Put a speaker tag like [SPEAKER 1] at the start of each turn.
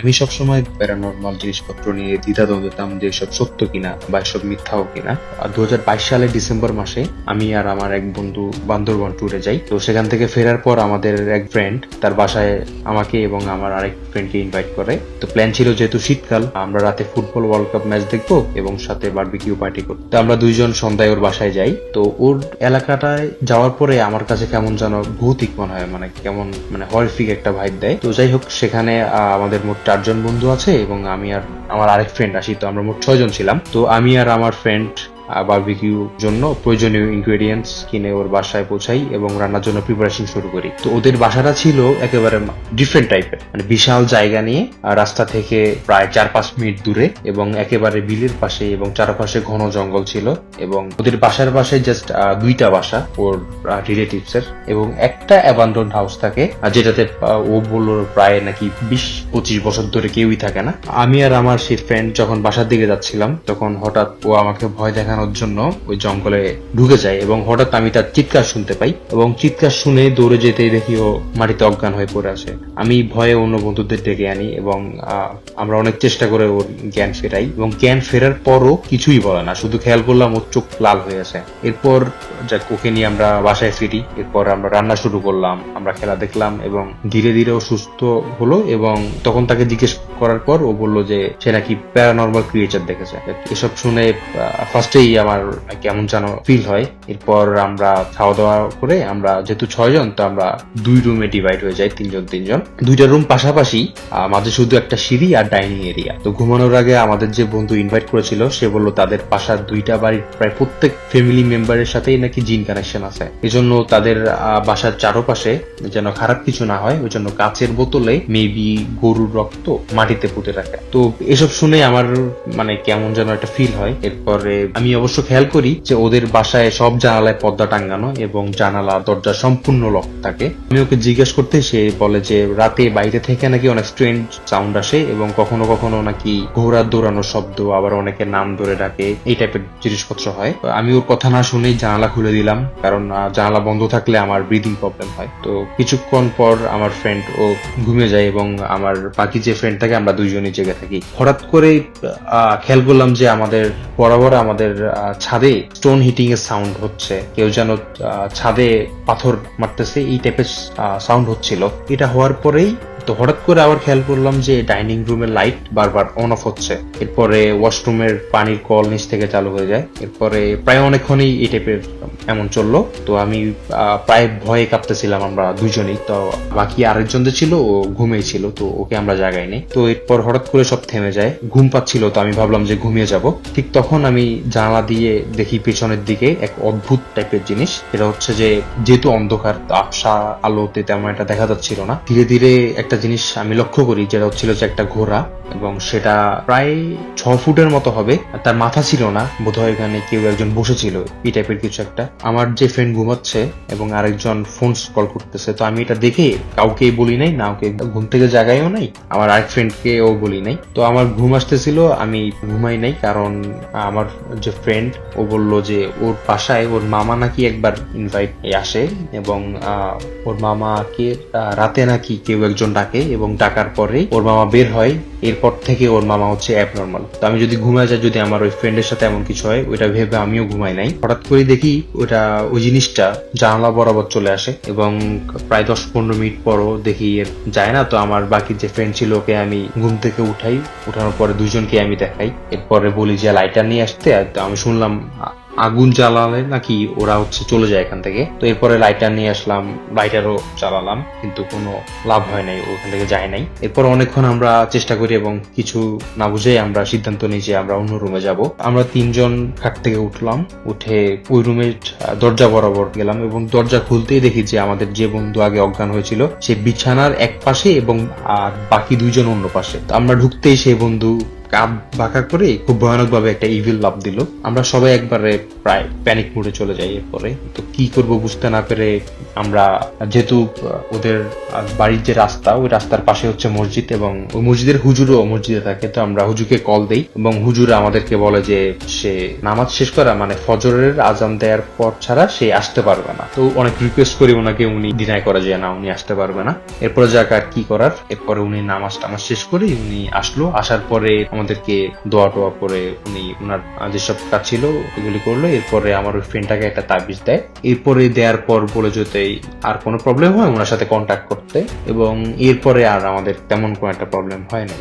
[SPEAKER 1] আমি সবসময় প্যারানর্মাল জিনিসপত্র নিয়ে দ্বিধাদ্বন্দ্ব দিতাম যে এসব সত্য কিনা বা এসব মিথ্যাও কিনা। দু সালের ডিসেম্বর মাসে আমি আর আমার এক বন্ধু বান্দরবন ট্যুরে যাই। তো সেখান থেকে ফেরার পর আমাদের এক ফ্রেন্ড তার বাসায় আমাকে এবং আমার আরেক ফ্রেন্ডকে ইনভাইট করে। তো প্ল্যান ছিল যেহেতু শীতকাল, আমরা রাতে ফুটবল ওয়ার্ল্ড কাপ ম্যাচ দেখব এবং সাথে বারবিকিউ পার্টি করব। তো আমরা দুইজন সন্ধ্যায় ওর বাসায় যাই। তো ওর এলাকাটায় যাওয়ার পরে আমার কাছে কেমন যেন ভৌতিক মনে হয় মানে কেমন মানে হরিফিক একটা ভাইব দেয়। তো যাই হোক, সেখানে আমাদের মোট চারজন বন্ধু আছে এবং আমি আর আমার আরেক ফ্রেন্ড আসি তো আমরা মোট ছয়জন ছিলাম। তো আমি আর আমার ফ্রেন্ড বারবিকিউ জন্য প্রয়োজনীয় ইনগ্রেডিয়েন্টস কিনে ওর বাসায় পৌঁছাই এবং রান্নার জন্য প্রিপারেশন শুরু করি। তো ওদের বাসাটা ছিল একেবারে ডিফারেন্ট টাইপের মানে বিশাল জায়গা নিয়ে রাস্তা থেকে প্রায় চার পাঁচ মিনিট দূরে এবং একেবারে বিলের পাশে এবং চারপাশে ঘন জঙ্গল ছিল এবং ওদের বাসার পাশে জাস্ট দুইটা বাসা ওর রিলেটিভস এর এবং একটা অ্যাবান্ডন হাউস থাকে যেটাতে ও বলল প্রায় নাকি বিশ, পঁচিশ বছর ধরে কেউই থাকে না। আমি আর আমার সেই ফ্রেন্ড যখন বাসার দিকে যাচ্ছিলাম, তখন হঠাৎ ও আমাকে ভয় দেখানোর জন্য ওই জঙ্গলে ঢুকে যায় এবং হঠাৎ আমি তার চিৎকার শুনতে পাই এবং চিৎকার শুনে দৌড়ে যেতেই দেখি ও মাটিতে অজ্ঞান হয়ে পড়ে আছে। আমি ভয়ে অন্য বন্ধুদের ডেকে আনি এবং আমরা অনেক চেষ্টা করে ওর জ্ঞান ফেরাই এবং জ্ঞান ফেরার পরও কিছুই বলে না। শুধু খেয়াল করলাম ওর চোখ লাল হয়ে আছে। এরপর যাক, ওকে নিয়ে আমরা বাসায় ফিরি। এরপর আমরা রান্না শুরু করলাম। আমরা খেলা দেখলাম এবং ধীরে ধীরে ও সুস্থ হলো এবং তখন তাকে জিজ্ঞেস করার পর ও বলল যে, সে নাকি প্যারানর্মাল ক্রিয়েচার দেখেছে। এসব শুনে ফার্স্টেই আমার কেমন যেন ফিল হয়। এরপর আমরা খাওয়া দাওয়া করে আমরা যেহেতু ছয়জন, তো আমরা দুই রুমে ডিভাইড হয়ে যাই তিনজন তিনজন। দুইটা রুম পাশাপাশি মাঝে শুধু একটা সিঁড়ি আর ডাইনিং এরিয়া তো ঘুমানোর আগে আমাদের যে বন্ধু ইনভাইট করেছিল, সে বলল তাদের পাশার দুইটা বাড়ির প্রায় প্রত্যেক ফ্যামিলি মেম্বারের সাথেই নাকি জিন কানেকশন আছে। এজন্য তাদের বাসার চারপাশে যেন খারাপ কিছু না হয়, ওই জন্য কাচের বোতলে মেবি গরুর রক্ত মাটিতে পুঁতে রাখে তো এসব শুনে আমার মানে কেমন যেন একটা ফিল হয়। এরপরে আমি অবশ্য খেয়াল করি যে ওদের বাসায় সব জানালায় পর্দা টাঙ্গানো এবং জানালা, দরজা সম্পূর্ণ লক থাকে। আমি ওকে জিজ্ঞেস করতে, সে বলে যে, রাতে বাইরে থেকে নাকি অনেক স্ট্রেঞ্জ সাউন্ড আসে এবং কখনো কখনো নাকি ঘোড়া দৌড়ানোর শব্দ, আবার অনেকে নাম ধরে ডাকে, এই টাইপের জিনিসপত্র হয়। আমি ওর কথা না শুনেই জানালা খুলে দিলাম, কারণ জানালা বন্ধ থাকলে আমার ব্রিদিং প্রবলেম হয়। তো কিছুক্ষণ পর আমার ফ্রেন্ড ও ঘুমিয়ে যায় এবং আমার বাকি যে ফ্রেন্ড থাকে, আমরা দুইজনই জেগে থাকি। হঠাৎ করে খেয়াল করলাম যে আমাদের বরাবর আমাদের ছাদে স্টোন হিটিং এর সাউন্ড হচ্ছে। কেউ যেন ছাদে পাথর মারতেছে, এই টাইপের সাউন্ড হচ্ছিল। এটা হওয়ার পরেই তো হঠাৎ করে আবার খেয়াল করলাম যে ডাইনিং রুমের লাইট বারবার অন অফ হচ্ছে। এরপরে ওয়াশরুমের পানির কল নিচ থেকে চালু হয়ে যায়। এরপরে প্রায় অনেকক্ষণই এই টাইপের এমন চলল। তো আমি প্রায় ভয়ে কাঁপতেছিলাম আমরা দুজনেই। তো বাকি আরেকজন যে ছিল, ও ঘুমিয়ে ছিল, তো ওকে আমরা জাগাই নেই। তো এরপর হঠাৎ করে সব থেমে যায়। ঘুম পাচ্ছিল, তো আমি ভাবলাম যে ঘুমিয়ে যাব। ঠিক তখন আমি জানালা দিয়ে দেখি পেছনের দিকে এক অদ্ভুত টাইপের জিনিস। এটা হচ্ছে যে, যেহেতু অন্ধকার আবসা আলোতে তেমন একটা দেখা যাচ্ছিল না। ধীরে ধীরে একটা জিনিস আমি লক্ষ্য করি, যেটা হচ্ছিল যে একটা ঘোড়া। এবং সেটা প্রায় ছ ফুটের মতো হবে। তার মাথা ছিল না। বোধহয় এখানে কেউ একজন বসেছিল, এই টাইপের কিছু একটা। আমার যে ফ্রেন্ড ঘুমাচ্ছে এবং আরেকজন ফোন কল করতেছে, তো আমি এটা দেখে কাউকে বলি নাই, না ওকে ঘুম থেকে জাগাইও নাই, আমার আরেক ফ্রেন্ডকে ও বলি নাই। তো আমার ঘুম আসতেছিল, আমি ঘুমাই নাই কারণ আমার যে ফ্রেন্ড ও বলল যে ওর বাসায় ওর মামা নাকি একবার ইনভাইট আসে এবং ওর মামাকে রাতে নাকি কেউ একজন ডাকে এবং ডাকার পরে ওর মামা বের হয় এরপর থেকে ওর মামা হচ্ছে অ্যাবনর্মাল তো আমি যদি ঘুমায় যাই, যদি আমার ওই ফ্রেন্ডের সাথে এমন কিছু হয়, ওইটা ভেবে আমিও ঘুমাই নাই। হঠাৎ করে দেখি ওটা ওই জিনিসটা জানালা বরাবর চলে আসে এবং প্রায় দশ পনেরো মিনিট পরও দেখি যায় না। তো আমার বাকি যে ফ্রেন্ড ছিল, ওকে আমি ঘুম থেকে উঠাই। উঠানোর পরে দুজনকে আমি দেখাই। এরপরে বলি যে লাইটার নিয়ে আসতে? আমি শুনলাম আগুন জ্বালালে নাকি ওরা হচ্ছে চলে যায় এখান থেকে? তো এরপরে লাইটার নিয়ে আসলাম লাইটারও চালালাম কিন্তু কোনো লাভ হয় নাই, ওখান থেকে যায় নাই। এরপর অনেকক্ষণ আমরা চেষ্টা করি এবং কিছু না বুঝে আমরা সিদ্ধান্ত নিই যে আমরা অন্য রুমে যাব। আমরা তিনজন খাট থেকে উঠলাম, উঠে ওই রুমের দরজা বরাবর গেলাম এবং দরজা খুলতেই দেখি যে আমাদের যে বন্ধু আগে অজ্ঞান হয়েছিল, সে বিছানার এক পাশে এবং, আর বাকি দুইজন অন্য পাশে। তো আমরা ঢুকতেই সেই বন্ধু কাপ বাঁকা করে খুব ভয়ানক ভাবে একটা ইভিল লাভ দিল। আমরা সবাই একবারে প্রায় প্যানিক মোডে চলে যাই এরপরে। তো কি করব বুঝতে না পেরে আমরা যেহেতু ওদের বাড়ির যে রাস্তা, ওই রাস্তার পাশে হচ্ছে মসজিদ এবং ওই মসজিদের হুজুরও মসজিদে থাকে, তো আমরা হুজুরকে কল দেই এবং হুজুর আমাদেরকে বলে যে সে নামাজ শেষ করা মানে ফজরের আজান দেওয়ার পর ছাড়া সে আসতে পারবে না। তো অনেক রিকোয়েস্ট করি ওনাকে, উনি ডিনাই করা যায় না, উনি আসতে পারবে না। এরপরে যাক আর কি করার। এরপরে উনি নামাজ টামাজ শেষ করে উনি আসলো। আসার পরে আমাদেরকে দোয়া টোয়া করে উনি ওনার যেসব কাজ ছিল এগুলি করল। এরপরে আমার ওই ফ্রেন্ডটাকে একটা তাবিজ দেয়। এরপরে দেওয়ার পর বলে যেতে আর কোনো প্রবলেম হয়? ওনার সাথে কন্ট্যাক্ট করতে। এবং এরপরে আর আমাদের তেমন কোনো একটা প্রবলেম হয় না